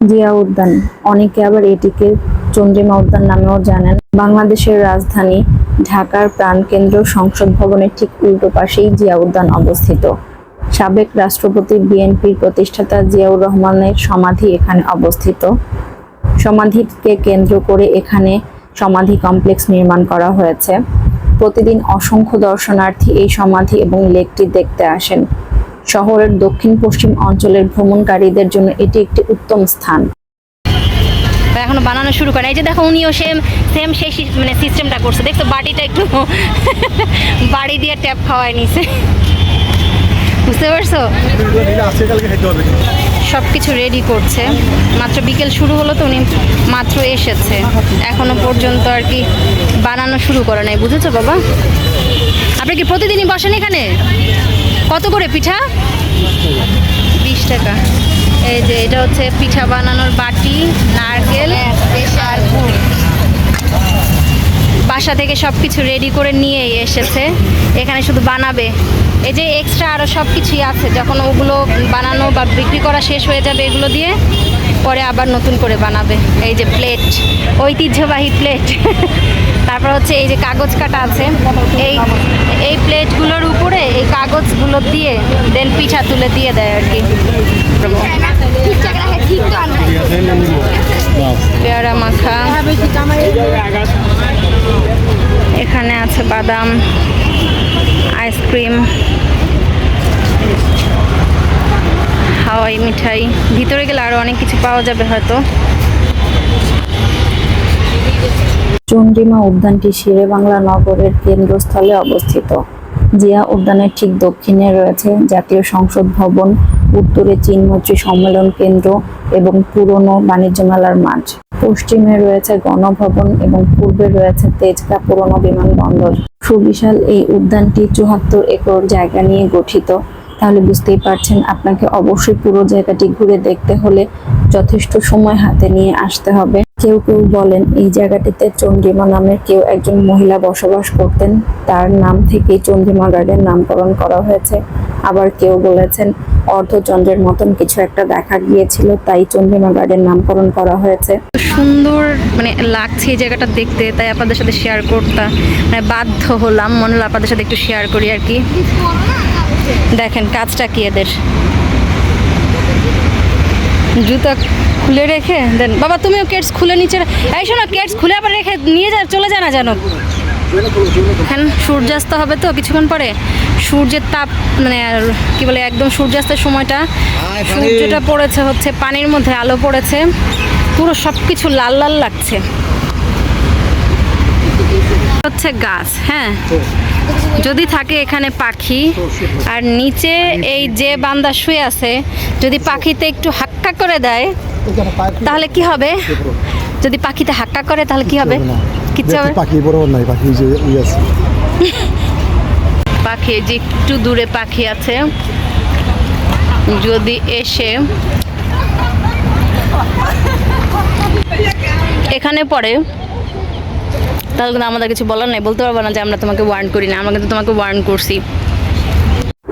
জিয়া উদ্যান। অনেকে আবার এটিকে চন্দ্রিমা উদ্যান নামেও জানেন। বাংলাদেশের রাজধানী ঢাকার প্রাণকেন্দ্র সংসদ ভবনের ঠিক উল্টো পাশেই জিয়া উদ্যান অবস্থিত। সাবেক রাষ্ট্রপতি, বিএনপির প্রতিষ্ঠাতা জিয়াউর রহমানের সমাধি এখানে অবস্থিত। সমাধিকে কেন্দ্র করে এখানে সমাধি কমপ্লেক্স নির্মাণ করা হয়েছে। প্রতিদিন অসংখ্য দর্শনার্থী এই সমাধি এবং লেকটি দেখতে আসেন। শহরের দক্ষিণ পশ্চিম অঞ্চলের ভ্রমণকারীদের জন্য এটি একটি উত্তম স্থান। এখনও বানানো শুরু করে এই যে দেখো উনিও সেম সেম সেই মানে সিস্টেমটা করছে। দেখছ, বাটিটা একটু বাড়ি দিয়ে ট্যাপ খাওয়ায় নিছে। বুঝতে পারছ? সব কিছু রেডি করছে। মাত্র বিকেল শুরু হলো তো, উনি মাত্র এসেছে। এখনও পর্যন্ত আর কি বানানো শুরু করে নাই। বুঝেছ বাবা? আপনি কি প্রতিদিনই বসেন এখানে? কত করে পিঠা? বিশ টাকা। এই যে এটা হচ্ছে পিঠা বানানোর বাটি নারকেল আর গুড় বাসা থেকে সব কিছু রেডি করে নিয়ে এসেছে। এখানে শুধু বানাবে। এই যে এক্সট্রা আরও সব কিছুই আছে যখন ওগুলো বানানো বা বিক্রি করা শেষ হয়ে যাবে এগুলো দিয়ে পরে আবার নতুন করে বানাবে। এই যে প্লেট ঐতিহ্যবাহী প্লেট তারপর হচ্ছে এই যে কাগজ কাটা আছে। এই এই প্লেটগুলোর উপরে এই কাগজগুলো দিয়ে দেন পিঠা তুলে দিয়ে দেয় আর কি। পেয়ারা মাখা। এখানে আছে বাদাম, আইসক্রিম, হাওয়াই মিঠাই। ভিতরে গেলে আরও অনেক কিছু পাওয়া যাবে হয়তো। চন্দ্রিমা উদ্যানটি শেরে বাংলা নগরের কেন্দ্রস্থলে অবস্থিত। জিয়া উদ্যানের ঠিক দক্ষিণে রয়েছে জাতীয় সংসদ ভবন, উত্তরে চীনমৈত্রী সম্মেলন কেন্দ্র এবং পুরনো বাণিজ্য মেলার মাঠ। পশ্চিমে রয়েছে গণভবন এবং পূর্বে রয়েছে তেজগা পুরনো বিমানবন্দর। সুবিশাল এই উদ্যানটি চুহাত্তর একর জায়গা নিয়ে গঠিত। তাহলে বুঝতেই পারছেন, আপনাকে অবশ্যই পুরো জায়গাটি ঘুরে দেখতে হলে যথেষ্ট সময় হাতে নিয়ে আসতে হবে। কেউ কেউ বলেন, এই জায়গাটিতে চন্দ্রিমা নামের কেউ একজন মহিলা বসবাস করতেন। তার নাম থেকেই চন্ডিমা গার্ডেন নামকরণ করা হয়েছে। আবার কেউ বলেছেন অর্ধচন্দ্রের মতন কিছু একটা দেখা গিয়েছিল, তাই চন্দ্রিমা গার্ডেন নামকরণ করা হয়েছে। সুন্দর মানে লাগছে এই জায়গাটা দেখতে, তাই আপনাদের সাথে শেয়ার করতাম মানে বাধ্য হলাম, মনে হলো আপনাদের সাথে একটু শেয়ার করি আর কি। দেখেন, কাজটা কি এদের? জুতা খুলে রেখে, দেন, বাবা তুমিও কেটস খুলে নিচে এই শোনো কেটস খুলে আবার রেখে নিয়ে যা, চলে যায় না জানো এখন সূর্যাস্ত হবে তো কিছুক্ষণ পরে? সূর্যের তাপ মানে আর কি বলে একদম সূর্যাস্তের সময়টা সূর্যটা পড়েছে হচ্ছে পানির মধ্যে আলো পড়েছে পুরো সব কিছু লাল লাল লাগছে। হচ্ছে গাছ হ্যাঁ। যদি থাকে এখানে পাখি আর নিচে এই যে বান্দা শুয়ে আছে যদি পাখিতে একটু হাক্কা করে দেয় তাহলে কি হবে? যদি পাখিতে হাক্কা করে তাহলে কি হবে? কিচ্ছু হবে? পাখি বড় নাই পাখি যে ই আছে। পাখি যে একটু দূরে পাখি আছে। যদি এসে এখানে পড়ে, তাহলে কিন্তু আমাদের কিছু বলার নেই। বলতে পারব না যে আমরা তোমাকে ওয়ার্ন করি না। আমরা কিন্তু তোমাকে ওয়ার্ন করছি।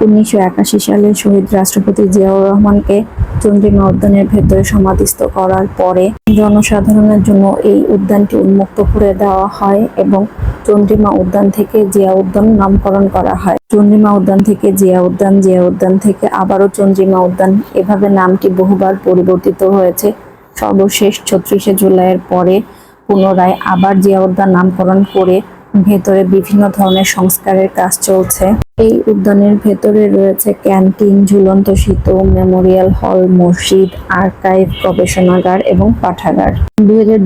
উনিশশো একাশি সালে শহীদ রাষ্ট্রপতি জিয়াউর রহমানকে চন্দ্রিমা উদ্যানের ভেতরে সমাধিস্থ করার পরে জনসাধারণের জন্য এই উদ্যানটি উন্মুক্ত করে দেওয়া হয় এবং চন্দ্রিমা উদ্যান থেকে জিয়া উদ্যান নামকরণ করা হয়। চন্দ্রিমা উদ্যান থেকে জিয়া উদ্যান জিয়া উদ্যান থেকে আবারও চন্দ্রিমা উদ্যান এভাবে নামটি বহুবার পরিবর্তিত হয়েছে। সর্বশেষ ছত্রিশে জুলাইয়ের পরে পুনরায় আবার জিয়া উদ্যান নামকরণ করে ভেতরে বিভিন্ন ধরনের সংস্কারের কাজ চলছে। এই উদ্যানের ভেতরে রয়েছে ক্যান্টিন, ঝুলন্ত সেতু, মেমোরিয়াল হল, মসজিদ, আর্কাইভ, গবেষণাগার এবং পাঠাগার।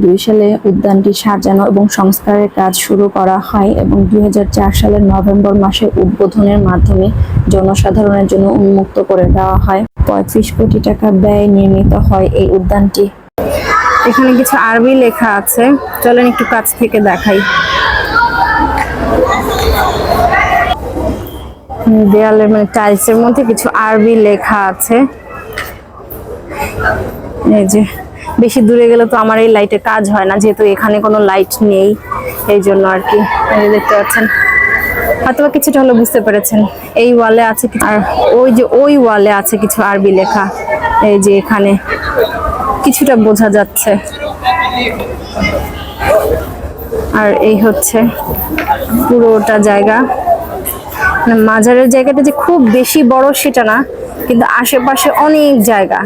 দুই সালে উদ্যানটি সাজানো এবং সংস্কারের কাজ শুরু করা হয় এবং দুই হাজার চার সালের নভেম্বর মাসে উদ্বোধনের মাধ্যমে জনসাধারণের জন্য উন্মুক্ত করে দেওয়া হয়। পঁয়ত্রিশ কোটি টাকা ব্যয় নির্মিত হয় এই উদ্যানটি। এখানে কিছু আরবি লেখা আছে। চলেন একটু কাছ থেকে দেখাই। দেয়ালের মানে টাইলসের মধ্যে কিছু আরবি লেখা আছে। এই যে, বেশি দূরে গেলে তো আমার এই লাইটে কাজ হয় না, যেহেতু এখানে কোনো লাইট নেই, এই জন্য আর কি। দেখতে পাচ্ছেন হয়তো কিছুটা হলো বুঝতে পেরেছেন, এই ওয়ালে আছে আর ওই যে ওই ওয়ালে আছে কিছু আরবি লেখা, এই যে এখানে কিছুটা বোঝা যাচ্ছে। আর এই হচ্ছে পুরোটা জায়গা। মাজারের জায়গাটা যে খুব বেশি বড় সেটা না, কিন্তু আশেপাশে অনেক জায়গা।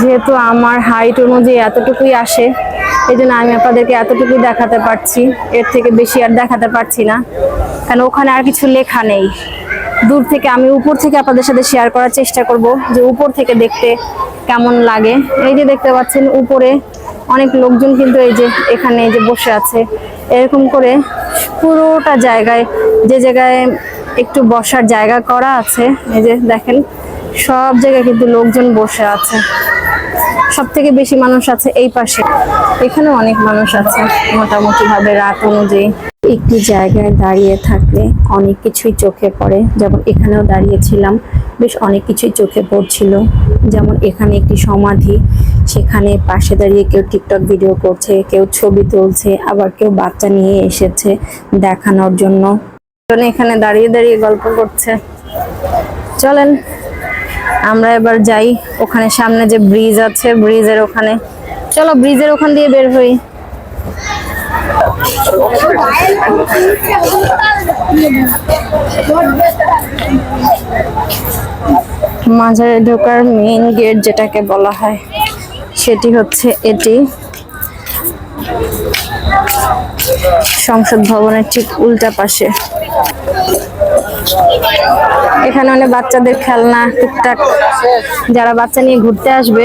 যেহেতু আমার হাইট অনুযায়ী এতটুকুই আসে এই জন্য আমি আপনাদেরকে এতটুকুই দেখাতে পারছি। এর থেকে বেশি আর দেখাতে পারছি না, কারণ ওখানে আর কিছু লেখা নেই। দূর থেকে আমি উপর থেকে আপনাদের সাথে শেয়ার করার চেষ্টা করব, যে উপর থেকে দেখতে কেমন লাগে? এই যে দেখতে পাচ্ছেন, উপরে অনেক লোকজন কিন্তু এই যে এখানে যে বসে আছে। এরকম করে পুরোটা জায়গায়, যে জায়গায় একটু বসার জায়গা করা আছে, এই যে দেখেন, সব জায়গায় কিন্তু লোকজন বসে আছে। সব থেকে বেশি মানুষ আছে এই পাশে। এখানে অনেক মানুষ আছে মোটামুটি ভাবে রাত অনুযায়ী। একটি জায়গায় দাঁড়িয়ে থাকলে অনেক কিছুই চোখে পড়ে। যেমন এখানেও দাঁড়িয়েছিলাম, বেশ অনেক কিছুই চোখে পড়ছিল। যেমন এখানে একটি সমাধি, সেখানে পাশে দাঁড়িয়ে কেউ টিকটক ভিডিও করছে, কেউ ছবি তুলছে, আবার কেউ বাচ্চা নিয়ে এসেছে দেখানোর জন্য। এখানে দাঁড়িয়ে দাঁড়িয়ে গল্প করছে। চলেন, আমরা এবার যাই ওখানে সামনে যে ব্রিজ আছে, ব্রিজের ওখানে। চলো, ব্রিজের ওখান দিয়ে বের হই। মাঝারে ঢোকার মেইন গেট যেটাকে বলা হয়, সেটি হচ্ছে এটি। সংসদ ভবনের ঠিক উল্টা পাশে। এখানে অনেক বাচ্চাদের খেলনা, টুকটাক। যারা বাচ্চা নিয়ে ঘুরতে আসবে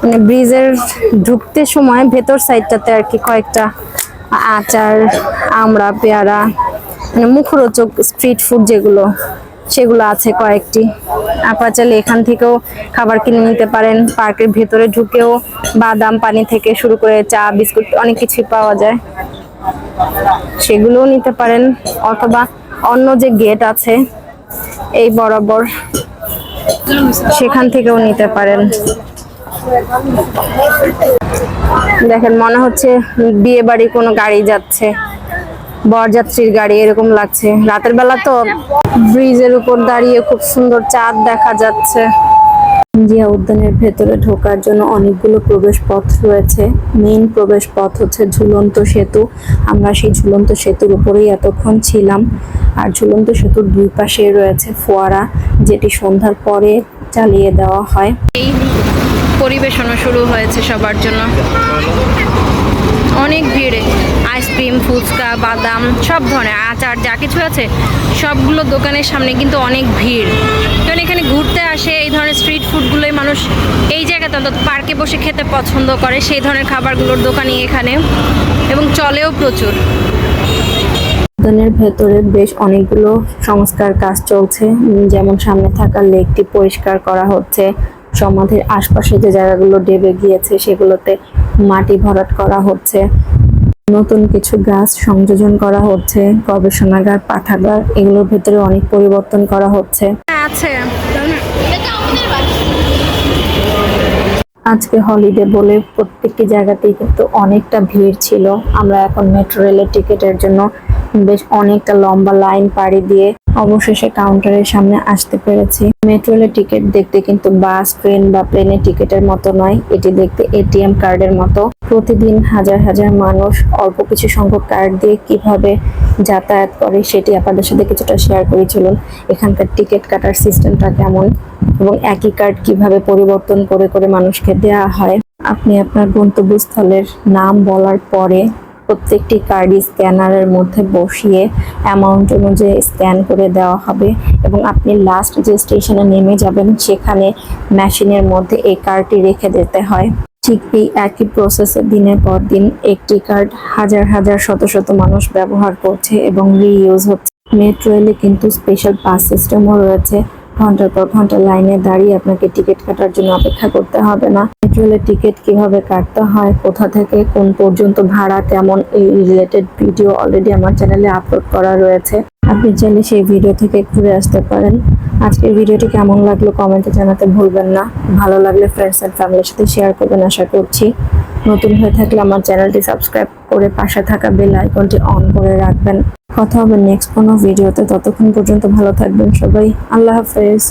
মানে ব্রিজের ঢুকতে সময় ভেতর সাইডটাতে আর কি কয়েকটা আচার আমড়া পেয়ারা মানে মুখরোচক স্ট্রিট ফুড যেগুলো, সেগুলো আছে কয়েকটি। আপনারা চাইলে এখান থেকেও খাবার কিনে নিতে পারেন। পার্কের ভেতরে ঢুকেও বাদাম পানি থেকে শুরু করে চা, বিস্কুট, অনেক কিছুই পাওয়া যায়। সেগুলোও নিতে পারেন। অথবা অন্য যে গেট আছে, এই বরাবর সেখান থেকেও নিতে পারেন। দেখেন, মনে হচ্ছে বিয়ে বাড়ি কোনো গাড়ি যাচ্ছে, বরযাত্রীর গাড়ি এরকম লাগছে। রাতের বেলা তো ব্রিজের উপর দাঁড়িয়ে খুব সুন্দর চাঁদ দেখা যাচ্ছে। জিয়া উদ্যানের ভেতরে ঢোকার জন্য অনেকগুলো প্রবেশ পথ রয়েছে। মেইন প্রবেশ পথ হচ্ছে ঝুলন্ত সেতু। আমরা সেই ঝুলন্ত সেতুর উপরেই এতক্ষণ ছিলাম। আর ঝুলন্ত সেতুর দুই পাশে রয়েছে ফোয়ারা, যেটি সন্ধ্যার পরে চালিয়ে দেওয়া হয়। পরিবেশনও শুরু হয়েছে সবার জন্য। অনেক ভিড়ে, আইসক্রিম, ফুচকা, বাদাম, সব ধরনের আচার যা কিছু আছে, সবগুলো দোকানের সামনে কিন্তু অনেক ভিড়। কারণ এখানে ঘুরতে আসে, এই ধরনের স্ট্রিট ফুডগুলোই মানুষ এই জায়গাতে অন্তত পার্কে বসে খেতে পছন্দ করে, সেই ধরনের খাবারগুলোর দোকানই এখানে এবং চলেও প্রচুর। উদ্যানের ভেতরে বেশ অনেকগুলো সংস্কার কাজ চলছে, যেমন সামনে থাকা লেকটি পরিষ্কার করা হচ্ছে সমাধির আশপাশে যে জায়গাগুলো ডেবে গিয়েছে সেগুলোতে মাটি ভরাট করা হচ্ছে। নতুন কিছু গাছ সংযোজন করা হচ্ছে গবেষণাগার পাঠাগার এগুলোর ভেতরে অনেক পরিবর্তন করা হচ্ছে। আছে। আজকে হলিডে বলে প্রত্যেকটি জায়গাতেই কিন্তু অনেকটা ভিড় ছিল। আমরা এখন মেট্রো রেলের টিকিটের জন্য বেশ অনেকটা লম্বা লাইন পাড়ি দিয়ে অবশেষে কাউন্টারের সামনে আসতে পেরেছি। মেট্রো রেলের টিকিট দেখতে কিন্তু বাস, ট্রেন বা প্লেনের টিকিটের মতো নয়। এটি দেখতে এটিএম কার্ডের মতো। প্রতিদিন হাজার হাজার মানুষ অল্প কিছু সংখ্যক কার্ড দিয়ে কীভাবে যাতায়াত করে সেটি আপনাদের সাথে কিছুটা শেয়ার করি। চলুন, এখানকার টিকিট কাটার সিস্টেমটা কেমন এবং একই কার্ড কীভাবে পরিবর্তন করে করে মানুষকে দেওয়া হয়। আপনি আপনার গন্তব্যস্থলের নাম বলার পরে প্রত্যেকটি কার্ডই স্ক্যানারের মধ্যে বসিয়ে অ্যামাউন্ট অনুযায়ী স্ক্যান করে দেওয়া হবে এবং আপনি লাস্ট যে স্টেশনে নেমে যাবেন, সেখানে মেশিনের মধ্যে এই কার্ডটি রেখে দিতে হয়। ঠিক এই একই প্রসেসে দিনের পর দিন একটি কার্ড হাজার হাজার শত শত মানুষ ব্যবহার করছে এবং রিইউজ হচ্ছে। মেট্রো রেলে কিন্তু স্পেশাল পাস সিস্টেমও রয়েছে। ঘণ্টার পর ঘণ্টা লাইনে দাঁড়িয়ে আপনাকে টিকিট কাটার জন্য অপেক্ষা করতে হবে না। মেট্রো রেলের টিকিট কীভাবে কাটতে হয়, কোথা থেকে কোন পর্যন্ত ভাড়া, কেমন এই রিলেটেড ভিডিও অলরেডি আমার চ্যানেলে আপলোড করা রয়েছে। আপনি চাইলে সেই ভিডিও থেকে ঘুরে আসতে পারেন। আজকের ভিডিওটি কেমন লাগল কমেন্টে জানাতে ভুলবেন না। ভালো লাগলে ফ্রেন্ডস এন্ড ফ্যামিলির সাথে শেয়ার করবেন আশা করছি। নতুন হয়ে থাকলে আমার চ্যানেলটি সাবস্ক্রাইব করে পাশে থাকা বেল আইকনটি অন করে রাখবেন। কথা হবে নেক্সট কোনো ভিডিওতে ততক্ষণ পর্যন্ত ভালো থাকবেন সবাই। আল্লাহ হাফেজ।